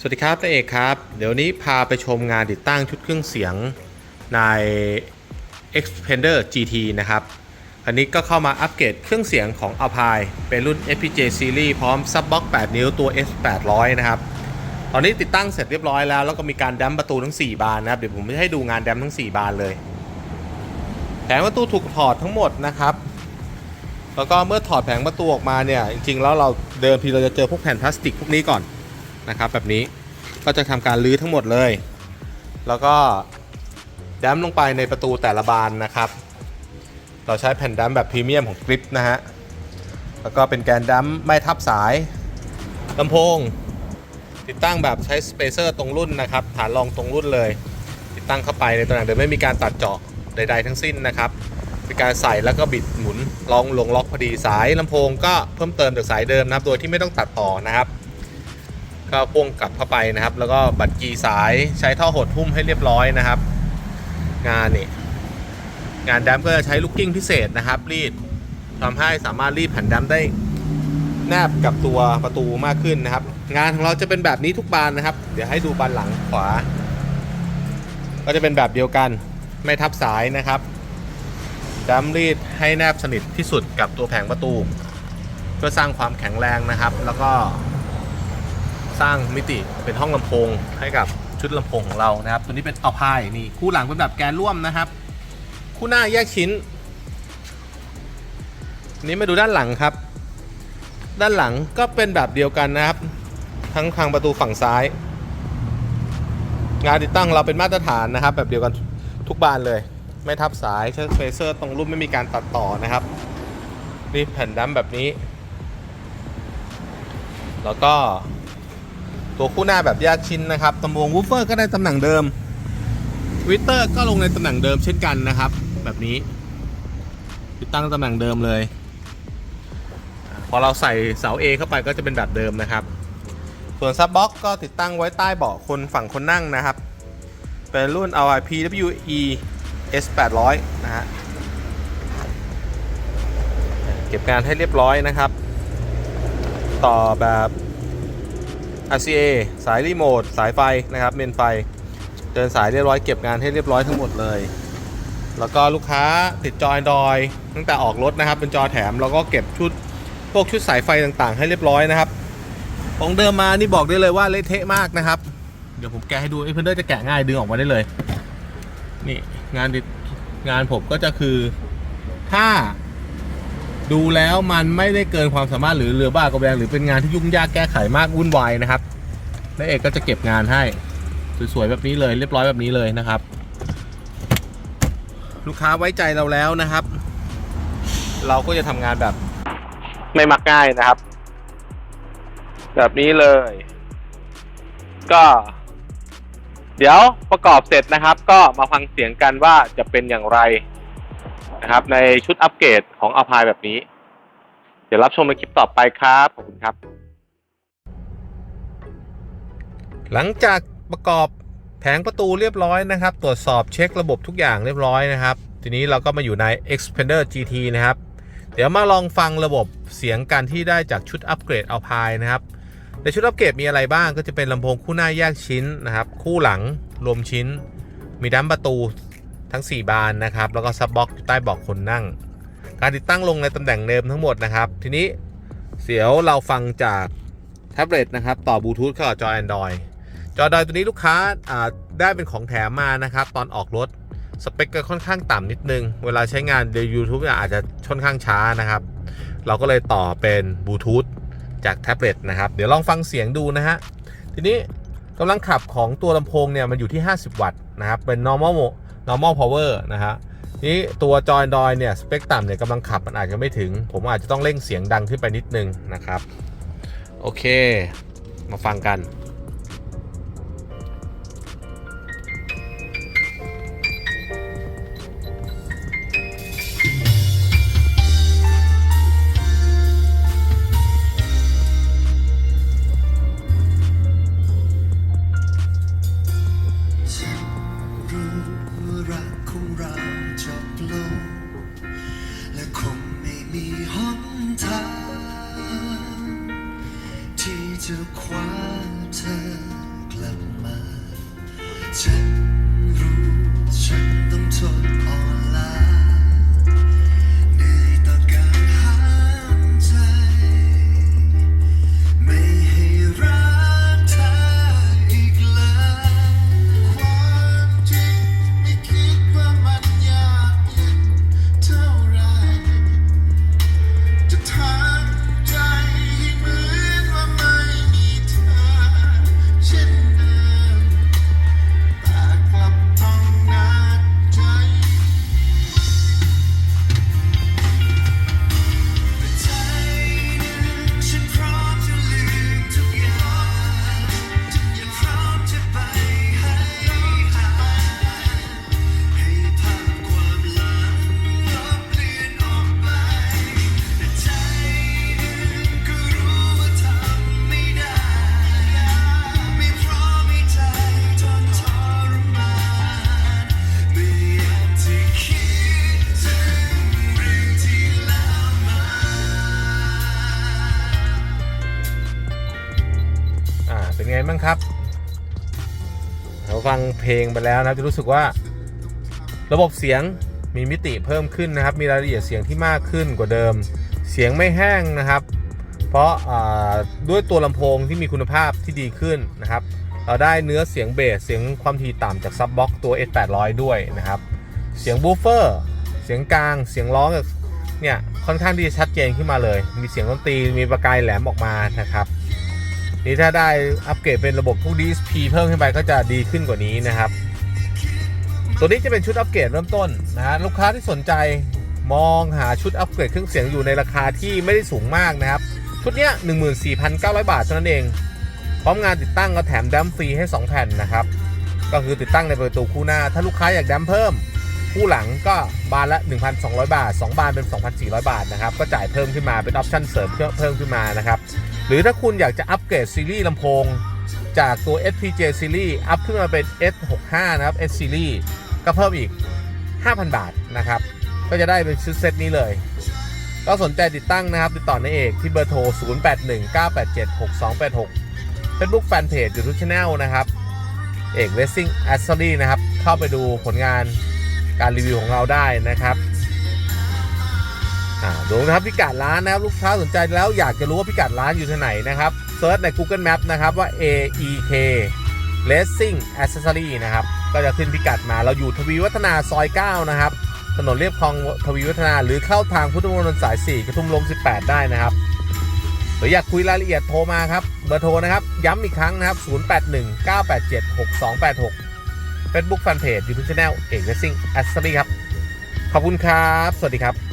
สวัสดีครับตัวเอกครับ เดี๋ยวนี้พาไปชมงานติดตั้งชุดเครื่องเสียงใน Expander GT นะครับ อันนี้ก็เข้ามาอัปเกรดเครื่องเสียงของ Alpine เป็นรุ่น FPJ Series พร้อม Subbox 8 นิ้วตัว S800 นะครับ ตอนนี้ติดตั้งเสร็จเรียบร้อยแล้ว แล้วก็มีการดัมประตูทั้ง 4 บานนะครับ เดี๋ยวผมจะให้ดูงานดัมทั้ง 4 บานเลย แผงประตูถูกถอดทั้งหมดนะครับ แล้วก็เมื่อถอดแผงประตูออกมาเนี่ยจริงๆแล้วเราเดิมทีเราจะเจอพวกแผ่นพลาสติกพวกนี้ก่อนนะครับแบบนี้ก็จะทำการรื้อทั้งหมดเลย แล้วก็ดัมลงไปในประตูแต่ละบานนะครับ เราใช้แผ่นดัมแบบพรีเมียมของกริปนะฮะแล้วก็เป็นแกนดัมไม่ทับสายลำโพง ติดตั้งแบบใช้สเปเซอร์ตรงรุ่นนะครับ ฐานรองตรงรุ่นเลย ติดตั้งเข้าไปในตำแหน่งเดิมไม่มีการตัดเจาะใด ๆ ทั้งสิ้นนะครับ เป็นการใส่แล้วก็บิดหมุนลองลงล็อกพอดีสายลำโพงก็เพิ่มเติมจากสายเดิมนะครับ โดยที่ไม่ต้องตัดต่อนะครับ ก็พ่วงกลับเข้าไปนะครับ แล้วก็บัตรกีสายใช้ท่อหดหุ้มให้เรียบร้อยนะครับ งานนี่งานดัมก็จะใช้ลูกกิ้งพิเศษนะครับรีดทำให้สามารถรีดแผ่นดัมได้แนบกับตัวประตูมากขึ้นนะครับ งานของเราจะเป็นแบบนี้ทุกบานนะครับ เดี๋ยวให้ดูบานหลังขวา ก็จะเป็นแบบเดียวกันไม่ทับสายนะครับ ดัมรีดให้แนบสนิทที่สุดกับตัวแผงประตู เพื่อสร้างความแข็งแรงนะครับ แล้วก็ สร้างมิติเป็นห้องลำโพงให้กับชุดลำโพงของเรานะครับ ตัวนี้เป็นเอาพายนี่คู่หลังเป็นแบบแกนร่วมนะครับ คู่หน้าแยกชิ้นนนี้มาดูด้านหลังครับ ด้านหลังก็เป็นแบบเดียวกันนะครับ ทั้งทางประตูฝั่งซ้าย งานติดตั้งเราเป็นมาตรฐานนะครับ แบบเดียวกันทุกบานเลย ไม่ทับสายใช้เฟเซอร์ตรงรุ่นไม่มีการตัดต่อนะครับนี่แผ่นดัมแบบนี้ แล้วก็ตัวคู่หน้าแบบแยกชิ้นนะครับตำวงวูฟเฟอร์ก็ได้ตำแหน่งเดิมวิเตอร์ก็ลงในตำแหน่งเดิมเช่นกันนะครับ แบบนี้ ติดตั้งตำแหน่งเดิมเลย พอเราใส่เสา A เข้าไปก็จะเป็นแบบเดิมนะครับ ส่วนซับบ็อกก็ติดตั้งไว้ใต้เบาะคนฝั่งคนนั่งนะครับ เป็นรุ่น awpwe S 800นะฮะเก็บงานให้เรียบร้อยนะครับ ต่อแบบ RCA สายรีโมท สายไฟนะครับเมนไฟ เดินสายเรียบร้อยเก็บงานให้เรียบร้อยทั้งหมดเลย แล้วก็ลูกค้าติดจอ Android ตั้งแต่ออกรถนะครับ เป็นจอแถมแล้วก็เก็บชุดพวกชุดสายไฟต่างๆ ให้เรียบร้อยนะครับของเดิมมานี่บอกได้เลยว่าเละเทะมากนะครับ เดี๋ยวผมแกะให้ดูไอ้เพื่อนเดอร์จะแกะง่ายดึงออกมาได้เลย นี่ งานดิงานผมก็จะคือถ้าดูแล้วมันไม่ได้เกินความสามารถหรือเรือบ้ากระแบงหรือเป็นงานที่ยุ่งยากแก้ไขมากวุ่นวายนะครับนายเอกก็จะเก็บงานให้สวยๆแบบนี้เลยเรียบร้อยแบบนี้เลยนะครับ ลูกค้าไว้ใจเราแล้วนะครับ เราก็จะทำงานแบบ ไม่มักง่ายนะครับ แบบนี้เลย ก็ เดี๋ยวประกอบเสร็จนะครับ ก็มาฟังเสียงกันว่าจะเป็นอย่างไรนะครับ ในชุดอัปเกรดของอ l พายแบบนี้ เดี๋ยวรับชมในคลิปต่อไปครับ ขอบคุณครับ หลังจากประกอบแผงประตูเรียบร้อยนะครับ ตรวจสอบเช็คระบบทุกอย่างเรียบร้อยนะครับ ทีนี้เราก็มาอยู่ใน Expander GT นะครับ เดี๋ยวมาลองฟังระบบเสียงกันที่ได้จากชุดอัปเกรด a l p i นะครับ ในชุดอัปเกรดมีอะไรบ้างก็จะเป็นลำโพงคู่หน้าแยกชิ้นนะครับ คู่หลังรวมชิ้น มีดั้มประตูทั้ง 4 บานนะครับ แล้วก็ซับบ็อกอยู่ใต้เบาะคนนั่ง การติดตั้งลงในตำแหน่งเดิมทั้งหมดนะครับ ทีนี้เดี๋ยวเราฟังจากแท็บเล็ตนะครับ ต่อบลูทูธเข้าจอ Android จอ Android ตัวนี้ลูกค้าได้เป็นของแถมมานะครับ ตอนออกรถสเปคก็ค่อนข้างต่ำนิดนึง เวลาใช้งานใน YouTube อาจจะค่อนข้างช้านะครับ เราก็เลยต่อเป็นบลูทูธ จากแท็บเล็ตนะครับเดี๋ยวลองฟังเสียงดูนะฮะทีนี้กำลังขับของตัวลำโพงเนี่ยมันอยู่ที่ 50 วัตต์นะครับเป็น normal normal power นะฮะนี่ตัวจอยดอยเนี่ยสเปคต่ำเนี่ยกำลังขับมันอาจจะไม่ถึง ผมอาจจะต้องเร่งเสียงดังขึ้นไปนิดนึงนะครับ โอเค มาฟังกัน จะคว้าเธอกลับมาฉัน เพลงไปแล้วนะครับจะรู้สึกว่า ระบบเสียงมีมิติเพิ่มขึ้นนะครับ มีรายละเอียดเสียงที่มากขึ้นกว่าเดิม เสียงไม่แห้งนะครับ เพราะด้วยตัวลำโพงที่มีคุณภาพที่ดีขึ้นนะครับ เราได้เนื้อเสียงเบสเสียงความถี่ต่ำจากซับบ็อกตัว S800 ด้วยนะครับ เสียงบูฟเฟอร์เสียงกลางเสียงร้องเนี่ยค่อนข้างที่จะชัดเจนขึ้นมาเลย มีเสียงดนตรีมีประกายแหลมออกมานะครับ นี่ถ้าได้อัปเกรดเป็นระบบพวก DSP เพิ่มขึ้นไปก็จะดีขึ้นกว่านี้นะครับ ตัวนี้จะเป็นชุดอัปเกรดเริ่มต้นนะฮะลูกค้าที่สนใจมองหาชุดอัปเกรดเครื่องเสียงอยู่ในราคาที่ไม่ได้สูงมากนะครับ ชุดเนี้ย14,900 บาทเท่านั้นเอง พร้อมงานติดตั้งก็แถมดัมฟรีให้ 2 แผ่นนะครับ ก็คือติดตั้งในประตูคู่หน้า ถ้าลูกค้าอยากดัมเพิ่ม คู่หลังก็บานละ 1,200 บาท 2 บานเป็น 2,400 บาทนะครับ ก็จ่ายเพิ่มขึ้นมาเป็นออปชั่นเสริมเพิ่มขึ้นมานะครับ หรือถ้าคุณอยากจะอัปเกรดซีรีส์ลำโพง จากตัว SPJ Series อัพขึ้นมาเป็น S65 นะครับ S Series ก็เพิ่มอีก 5,000 บาทนะครับ ก็จะได้เป็นชุดเซตนี้เลย ก็สนใจติดตั้งนะครับ ติดต่อในเอกที่เบอร์โทร 0819876286 Facebook Fanpage YouTube Channel นะครับ เอก Racing Accessory นะครับ เข้าไปดูผลงาน การรีวิวของเราได้นะครับอ่าดูนะครับพิกัดร้านนะครับลูกค้าสนใจแล้วอยากจะรู้ว่าพิกัดร้านอยู่ที่ไหนนะครับเซิร์ชใน Google Map นะครับว่า AEK Racing Accessory นะครับก็จะขึ้นพิกัดมาเราอยู่ทวีวัฒนาซอย 9 นะครับ ถนนเรียบคลองทวีวัฒนาหรือเข้าทางพุทธมณฑลสาย 4 กระทุ่มลม 18 ได้นะครับ หรืออยากคุยรายละเอียดโทรมาครับ เบอร์โทรนะครับ ย้ำอีกครั้งนะครับ 0819876286 Facebook Fanpage YouTube Channel เอกเลสซิ่งแอสสวัสดีครับ ขอบคุณครับ สวัสดีครับ